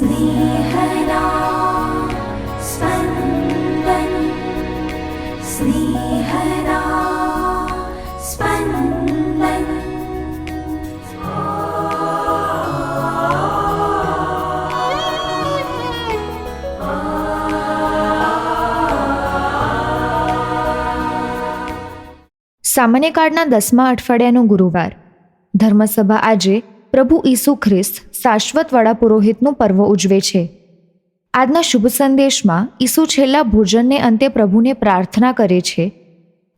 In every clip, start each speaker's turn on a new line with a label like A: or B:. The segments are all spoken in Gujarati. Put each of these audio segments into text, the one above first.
A: स्नेहदा स्पन्दन् स्नेहदा स्पन्दन्
B: સામાન્ય કાળના દસમા અઠવાડિયાનો ગુરુવાર ધર્મસભા આજે પ્રભુ ઈસુ ખ્રિસ્ત શાશ્વત વડા પુરોહિતનું પર્વ ઉજવે છે. આજના શુભ સંદેશમાં ઈસુ છેલ્લા ભોજનને અંતે પ્રભુને પ્રાર્થના કરે છે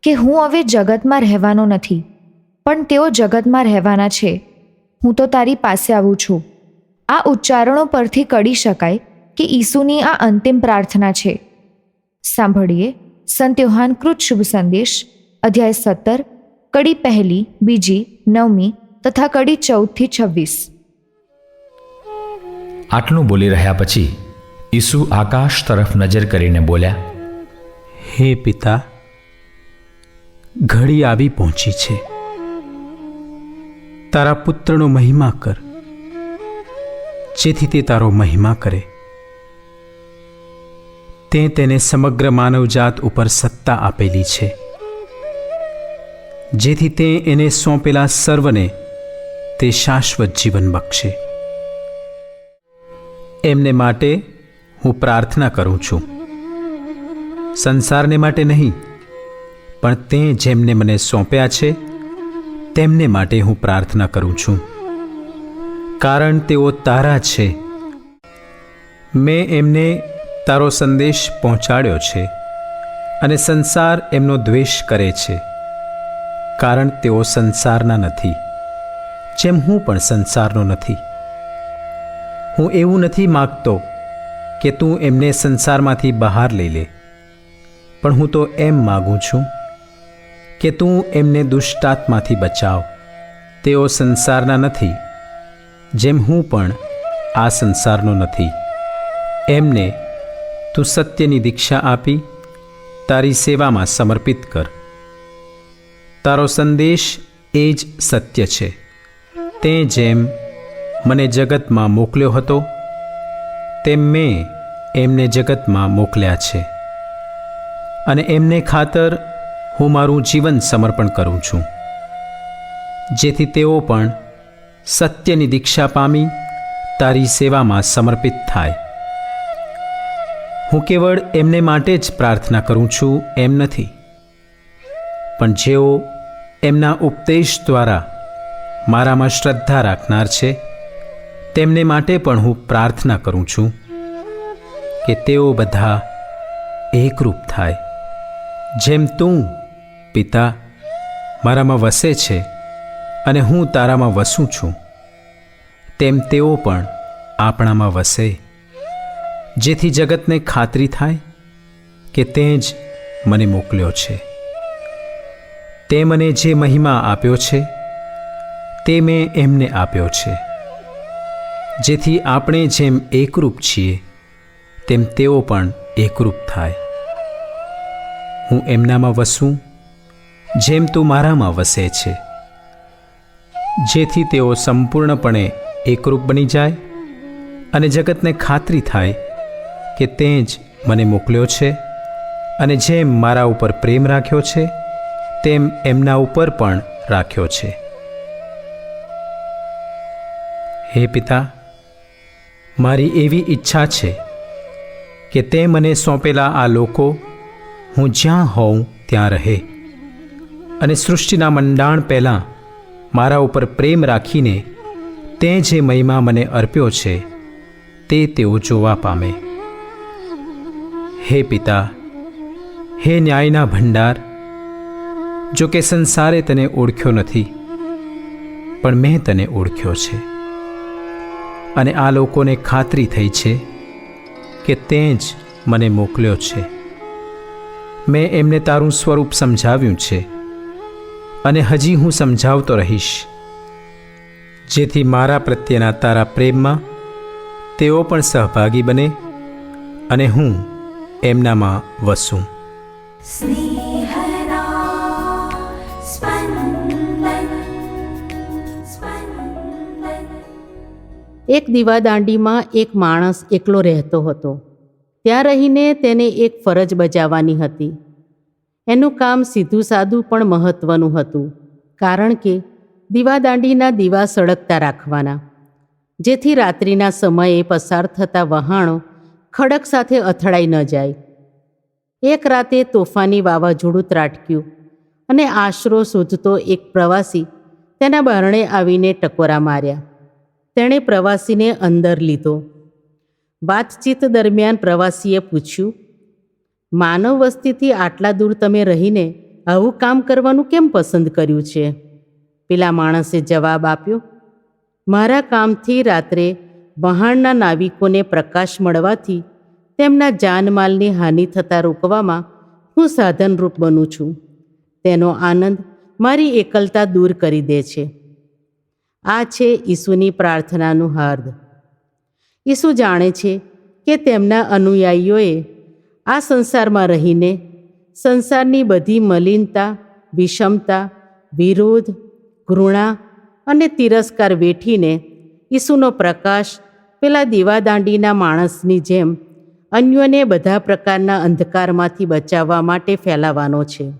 B: કે હું હવે જગતમાં રહેવાનો નથી, પણ તેઓ જગતમાં રહેવાના છે. હું તો તારી પાસે આવું છું. આ ઉચ્ચારણો પરથી કડી શકાય કે ઈસુની આ અંતિમ પ્રાર્થના છે. સાંભળીએ સંત યોહાનકૃત શુભ સંદેશ, અધ્યાય સત્તર, કડી પહેલી, બીજી, નવમી તથા કડી ચૌદથી છવ્વીસ.
C: આટલું બોલી રહ્યા પછી ઈસુ આકાશ તરફ નજર કરીને બોલ્યા
D: હે પિતા ઘડી આવી પહોંચી છે. તારા પુત્રનો મહિમા કર. જેથી તે તારો મહિમા કરે. તે તેને સમગ્ર માનવજાત ઉપર સત્તા આપેલી છે. જેથી તે એને સોંપેલા સર્વને તે શાશ્વત જીવન બક્ષે. એમને માટે હું પ્રાર્થના કરું છું. સંસારને માટે નહીં, પણ તે જેમને મને સોંપ્યા છે, તેમને માટે હું પ્રાર્થના કરું છું. કારણ તેઓ તારા છે. મેં એમને તારો સંદેશ પહોંચાડ્યો છે અને સંસાર એમનો દ્વેષ કરે છે. કારણ તેઓ સંસારના નથી. જેમ હું પણ સંસારનો નથી. હું એવું નથી માગતો કે તું એમને સંસારમાંથી બહાર લઈ લે. પણ હું તો એમ માગું છું કે તું એમને દુષ્ટાત્માથી બચાવ. તેઓ સંસારના નથી, જેમ હું પણ આ સંસારનો નથી. એમને તું સત્યની દીક્ષા આપી, તારી સેવામાં સમર્પિત કર. તારો સંદેશ એ જ સત્ય છે. તે જેમ મને જગતમાં મોકલ્યો હતો, તેમ મેં એમને જગતમાં મોકલ્યા છે. અને એમને ખાતર હું મારું જીવન સમર્પણ કરું છું. જેથી તેઓ પણ સત્યની દીક્ષા પામી, તારી સેવામાં સમર્પિત થાય. હું કેવળ એમને માટે જ પ્રાર્થના કરું છું એમ નથી. પણ જેઓ એમના ઉપદેશ દ્વારા મારામાં શ્રદ્ધા રાખનાર છે. તેમને માટે પણ હું પ્રાર્થના કરું છું કે તેઓ બધા એકરૂપ થાય. જેમ તું, પિતા, મારામાં વસે છે અને હું તારામાં વસું છું, તેમ તેઓ પણ આપણામાં વસે. જેથી જગતને ખાતરી થાય કે તે જ મને મોકલ્યો છે. તે મને જે મહિમા આપ્યો છે તે મેં એમને આપ્યો છે. જેથી આપણે જેમ એકરૂપ છીએ, તેમ તેઓ પણ એકરૂપ થાય. હું એમનામાં વસું, જેમ તું મારામાં વસે છે. જેથી તેઓ સંપૂર્ણપણે એકરૂપ બની જાય અને જગતને ખાતરી થાય કે તે જ મને મોકલ્યો છે અને જેમ મારા ઉપર પ્રેમ રાખ્યો છે, તેમ એમના ઉપર પણ રાખ્યો છે. હે પિતા, મારી એવી ઈચ્છા છે કે તે મને સોંપેલા આ લોકો હું જ્યાં હોઉં ત્યાં રહે અને સૃષ્ટિના મંડાણ પહેલાં મારા ઉપર પ્રેમ રાખીને તે જે મહિમા મને અર્પ્યો છે, તે તેઓ જોવા પામે. હે પિતા, હે ન્યાયના ભંડાર, જો કે સંસારે તને ઓળખ્યો નથી, પણ મેં તને ઓળખ્યો છે. અને આ લોકોને ખાતરી થઈ છે કે તે જ મને મોકલ્યો છે. મેં એમને તારું સ્વરૂપ સમજાવ્યું છે અને હજી હું સમજાવતો રહીશ. જેથી મારા પ્રત્યેના તારા પ્રેમમાં તેઓ પણ સહભાગી બને અને હું એમનામાં વસું.
A: સ્નેહ એક દીવાદાંડીમાં એક માણસ એકલો રહેતો હતો. ત્યાં રહીને તેને એક ફરજ બજાવવાની હતી. એનું કામ સીધું સાદું પણ મહત્ત્વનું હતું, કારણ કે દીવાદાંડીના દીવા સળગતા રાખવાના. જેથી રાત્રિના સમયે પસાર થતા વહાણો ખડક સાથે અથડાઈ ન જાય. એક રાતે તોફાની વાવાઝોડું ત્રાટક્યું અને આશરો શોધતો એક પ્રવાસી તેના બારણે આવીને ટકોરા માર્યા. તેણે પ્રવાસીને અંદર લીધો. વાતચીત દરમિયાન પ્રવાસીએ પૂછ્યું, માનવ વસ્તીથી આટલા દૂર તમે રહીને આવું કામ કરવાનું કેમ પસંદ કર્યું છે? પેલા માણસે જવાબ આપ્યો, મારા કામથી રાત્રે વહાણના નાવિકોને પ્રકાશ મળવાથી તેમના જાનમાલની હાનિ થતાં રોકવામાં હું સાધનરૂપ બનું છું. તેનો આનંદ મારી એકલતા દૂર કરી દે છે. આ છે ઈસુની પ્રાર્થનાનું હાર્દ. ઈસુ જાણે છે કે તેમના અનુયાયીઓએ આ સંસારમાં રહીને સંસારની બધી મલિનતા, વિષમતા, વિરોધ, ઘૃણા અને તિરસ્કાર વેઠીને ઈસુનો પ્રકાશ પેલા દીવાદાંડીના માણસની જેમ અન્યોને બધા પ્રકારના અંધકારમાંથી બચાવવા માટે ફેલાવાનો છે.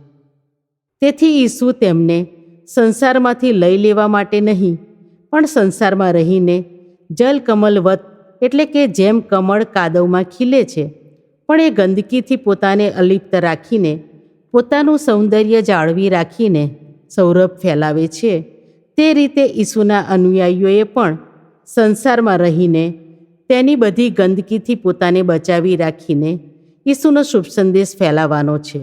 A: તેથી ઈસુ તેમને સંસારમાંથી લઈ લેવા માટે નહીં પણ સંસારમાં રહીને જલકમલવત એટલે કે જેમ કમળ કાદવમાં ખીલે છે, પણ એ ગંદકીથી પોતાને અલિપ્ત રાખીને, પોતાનું સૌંદર્ય જાળવી રાખીને સૌરભ ફેલાવે છે. તે રીતે ઈસુના અનુયાયીઓએ પણ સંસારમાં રહીને તેની બધી ગંદકીથી પોતાને બચાવી રાખીને ઈસુનો શુભ સંદેશ ફેલાવવાનો છે.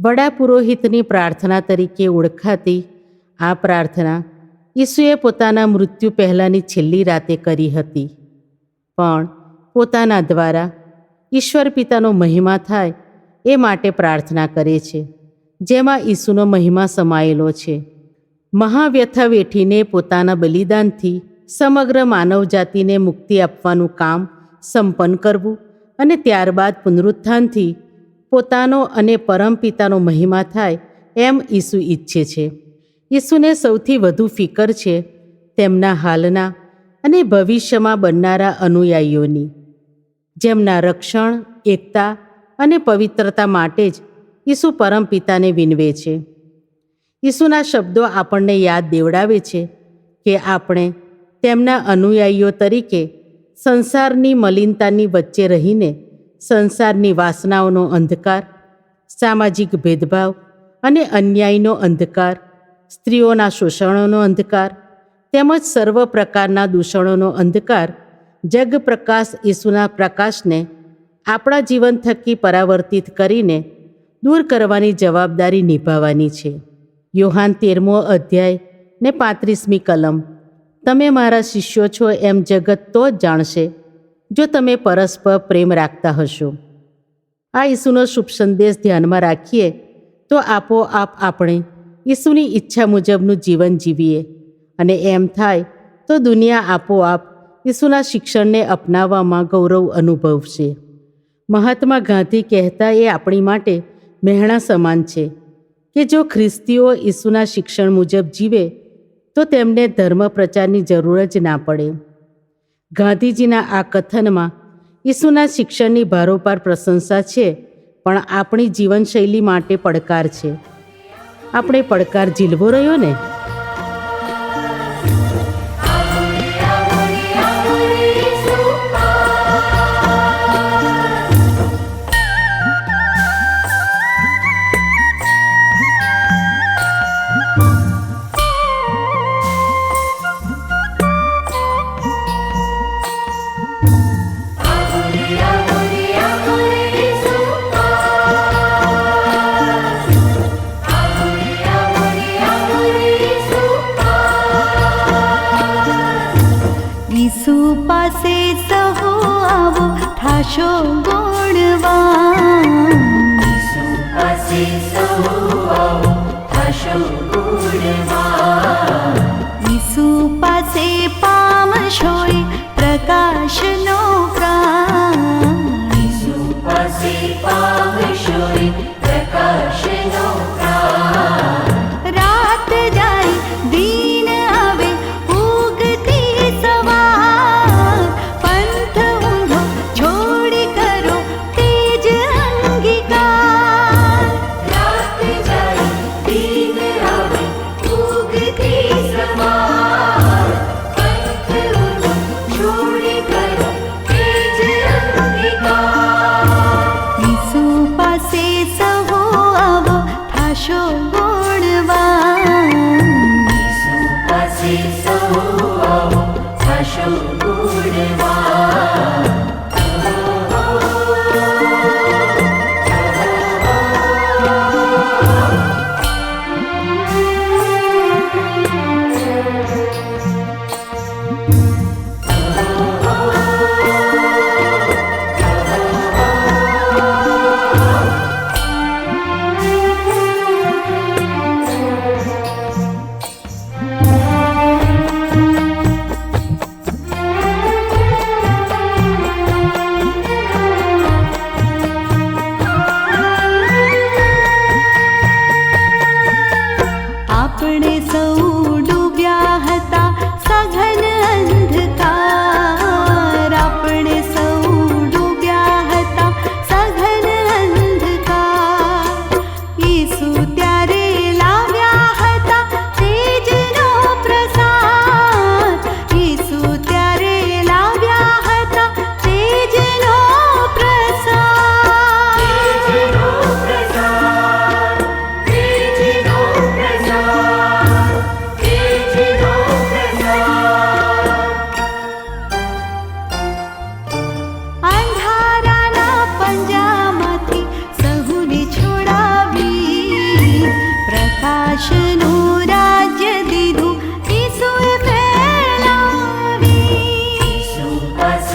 A: વડા પુરોહિતની પ્રાર્થના તરીકે ઓળખાતી આ પ્રાર્થના ઈસુએ પોતાના મૃત્યુ પહેલાંની છેલ્લી રાતે કરી હતી. પણ પોતાના દ્વારા ઈશ્વર પિતાનો મહિમા થાય એ માટે પ્રાર્થના કરે છે, જેમાં ઈસુનો મહિમા સમાયેલો છે. મહાવ્યથા વેઠીને પોતાના બલિદાનથી સમગ્ર માનવજાતિને મુક્તિ આપવાનું કામ સંપન્ન કરવું અને ત્યારબાદ પુનરુત્થાનથી પોતાનો અને પરમપિતાનો મહિમા થાય એમ ઈસુ ઈચ્છે છે. ઈસુને સૌથી વધુ ફિકર છે તેમના હાલના અને ભવિષ્યમાં બનનારા અનુયાયીઓની. જેમના રક્ષણ, એકતા અને પવિત્રતા માટે જ ઈસુ પરમપિતાને વિનવે છે. ઈસુના શબ્દો આપણને યાદ દેવડાવે છે કે આપણે તેમના અનુયાયીઓ તરીકે સંસારની મલિનતાની વચ્ચે રહીને સંસારની વાસનાઓનો અંધકાર, સામાજિક ભેદભાવ અને અન્યાયનો અંધકાર સ્ત્રીઓના શોષણોનો અંધકાર તેમજ સર્વ પ્રકારના દૂષણોનો અંધકાર જગ પ્રકાશ ઈસુના પ્રકાશને આપણા જીવન થકી પરાવર્તિત કરીને દૂર કરવાની જવાબદારી નિભાવવાની છે. યોહાન તેરમો અધ્યાય ને પાંત્રીસમી કલમ. તમે મારા શિષ્યો છો એમ જગત તો જ જાણશે, જો તમે પરસ્પર પ્રેમ રાખતા હશો. આ ઈસુનો શુભ સંદેશ ધ્યાનમાં રાખીએ તો આપોઆપ આપણે ઈસુની ઈચ્છા મુજબનું જીવન જીવીએ. અને એમ થાય તો દુનિયા આપોઆપ ઈસુના શિક્ષણને અપનાવવામાં ગૌરવ અનુભવશે. મહાત્મા ગાંધી કહેતા એ આપણી માટે મહેણા સમાન છે કે જો ખ્રિસ્તીઓ ઈસુના શિક્ષણ મુજબ જીવે, તો તેમને ધર્મ પ્રચારની જરૂર જ ના પડે. ગાંધીજીના આ કથનમાં ઈસુના શિક્ષણની ભારોપાર પ્રશંસા છે, પણ આપણી જીવનશૈલી માટે પડકાર છે. આપણે પડકાર ઝીલવો રહ્યો ને
E: गुणवासु पसे विसुपासे पामशोय प्रकाश